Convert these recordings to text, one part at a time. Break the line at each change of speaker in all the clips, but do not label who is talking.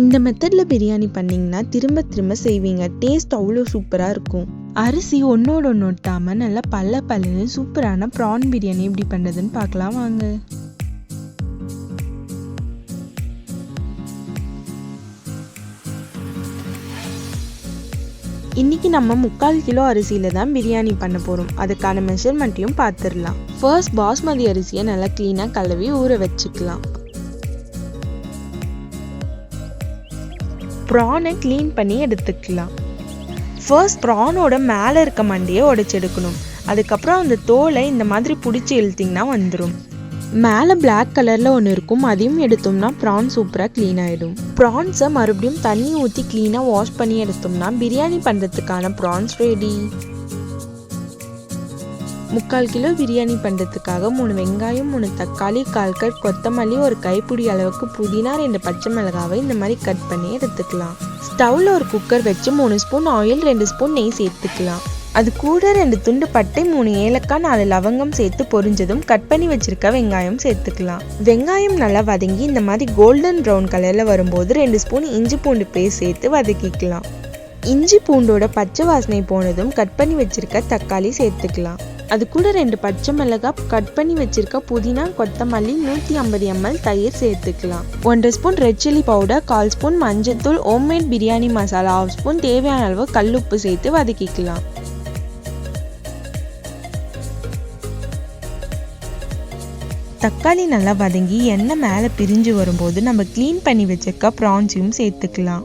இந்த மெத்தடில் பிரியாணி பண்ணிங்கன்னா திரும்ப திரும்ப செய்வீங்க. டேஸ்ட் அவ்வளோ சூப்பராக இருக்கும். அரிசி ஒன்றோட ஒன்று ஒட்டாமல் நல்லா பல்ல பல்லுன்னு சூப்பரான ப்ரான் பிரியாணி எப்படி பண்ணுறதுன்னு பார்க்கலாம் வாங்க. இன்னைக்கு நம்ம முக்கால் கிலோ அரிசியில் தான் பிரியாணி பண்ண போகிறோம் அதுக்கான மெஷர்மெண்ட்டையும் பார்த்துடலாம். ஃபர்ஸ்ட் பாஸ்மதி அரிசியை நல்லா க்ளீனாக கழுவி ஊற வச்சுக்கலாம். ப்ரானை க்ளீன் பண்ணி எடுத்துக்கலாம். ஃபர்ஸ்ட் ப்ரானோட மேலே இருக்க மண்டையை உடைச்சி எடுக்கணும். அதுக்கப்புறம் அந்த தோலை இந்த மாதிரி பிடிச்சி இழுத்திங்கன்னா வந்துடும் மேலே பிளாக் கலரில் ஒன்று இருக்கும். அதையும் எடுத்தோம்னா ப்ரான் சூப்பராக க்ளீன் ஆகிடும் ப்ரான்ஸை மறுபடியும் தண்ணி ஊற்றி க்ளீனாக வாஷ் பண்ணி எடுத்தோம்னா பிரியாணி பண்ணுறதுக்கான ப்ரான்ஸ் ரெடி முக்கால் கிலோ பிரியாணி பண்ணுறதுக்காக மூணு வெங்காயம் மூணு தக்காளி கால் கட் கொத்தமல்லி ஒரு கைப்பிடி அளவுக்கு புதினா ரெண்டு பச்சை மிளகாவை இந்த மாதிரி கட் பண்ணி எடுத்துக்கலாம். ஸ்டவ்வில் ஒரு குக்கர் வச்சு மூணு ஸ்பூன் ஆயில் ரெண்டு ஸ்பூன் நெய் சேர்த்துக்கலாம். அது கூட ரெண்டு துண்டு பட்டை மூணு ஏலக்காய் நாலு லவங்கம் சேர்த்து பொரிஞ்சதும் கட் பண்ணி வச்சிருக்க வெங்காயம் சேர்த்துக்கலாம். வெங்காயம் நல்லா வதங்கி இந்த மாதிரி கோல்டன் ப்ரௌன் கலரில் வரும்போது ரெண்டு ஸ்பூன் இஞ்சி பூண்டு பேஸ்ட் சேர்த்து வதக்கிக்கலாம். இஞ்சி பூண்டோட பச்சை வாசனை போனதும் கட் பண்ணி வச்சிருக்க தக்காளி சேர்த்துக்கலாம். அது கூட ரெண்டு பச்சை மிளகாய் கட் பண்ணி வச்சிருக்க புதினா கொத்தமல்லி நூற்றி ஐம்பது எம்எல் தயிர் சேர்த்துக்கலாம். ஒன்றரை ஸ்பூன் ரெட் சில்லி பவுடர் கால் ஸ்பூன் மஞ்சத்தூள் homemade biryani masala half spoon தேவையான அளவு கல்லுப்பு சேர்த்து வதக்கிக்கலாம். தக்காளி நல்லா வதங்கி எண்ணெய் மேலே பிரிஞ்சு வரும்போது நம்ம க்ளீன் பண்ணி வச்சிருக்க ப்ரான்ஸையும் சேர்த்துக்கலாம்.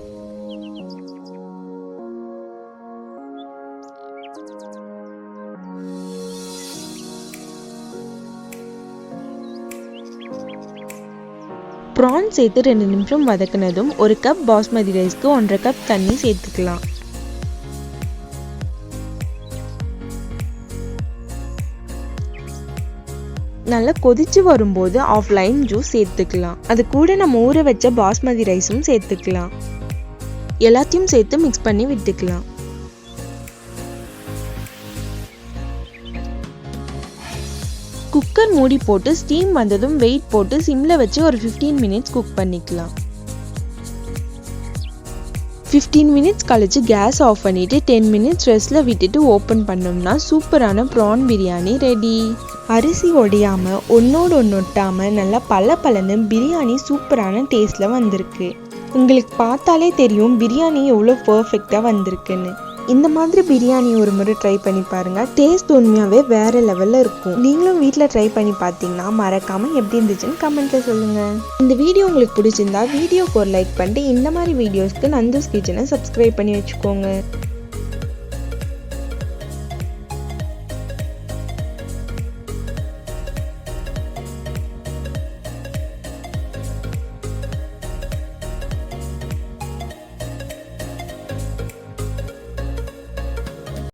ப்ரான் சேர்த்து ரெண்டு நிமிஷம் வதக்குனதும் ஒரு கப் பாஸ்மதி ரைஸ்க்கு ஒன்றரை கப் தண்ணி சேர்த்துக்கலாம். நல்லா கொதிச்சு வரும்போது ஆஃப் லைம் ஜூஸ் சேர்த்துக்கலாம். அது கூட நம்ம ஊற வச்ச பாஸ்மதி ரைஸும் சேர்த்துக்கலாம். எல்லாத்தையும் சேர்த்து மிக்ஸ் பண்ணி விட்டுக்கலாம். குக்கர் மூடி போட்டு ஸ்டீம் வந்ததும் வெயிட் போட்டு சிம்மில் வச்சு ஒரு ஃபிஃப்டீன் மினிட்ஸ் குக் பண்ணிக்கலாம். ஃபிஃப்டீன் மினிட்ஸ் கழித்து கேஸ் ஆஃப் பண்ணிவிட்டு டென் மினிட்ஸ் ரெஸ்ட்டில் விட்டுட்டு ஓப்பன் பண்ணோம்னா சூப்பரான ப்ரான் பிரியாணி ரெடி அரிசி ஒடையாமல் ஒன்றோடு ஒன்று ஒட்டாமல் நல்லா பல பலன்னு பிரியாணி சூப்பரான டேஸ்ட்டில் வந்திருக்கு. உங்களுக்கு பார்த்தாலே தெரியும் பிரியாணி எவ்வளோ பர்ஃபெக்டாக வந்திருக்குன்னு. இந்த மாதிரி பிரியாணி ஒரு முறை ட்ரை பண்ணி பாருங்கள் டேஸ்ட் உண்மையாகவே வேறு லெவலில் இருக்கும். நீங்களும் வீட்டில் ட்ரை பண்ணி பார்த்தீங்கன்னா மறக்காமல் எப்படி இருந்துச்சுன்னு கமெண்ட்டில் சொல்லுங்கள் இந்த வீடியோ உங்களுக்கு பிடிச்சிருந்தா வீடியோக்கு ஒரு லைக் பண்ணிட்டு இந்த மாதிரி வீடியோஸ்க்கு நந்துஸ் கிச்சனை சப்ஸ்கிரைப் பண்ணி வச்சுக்கோங்க.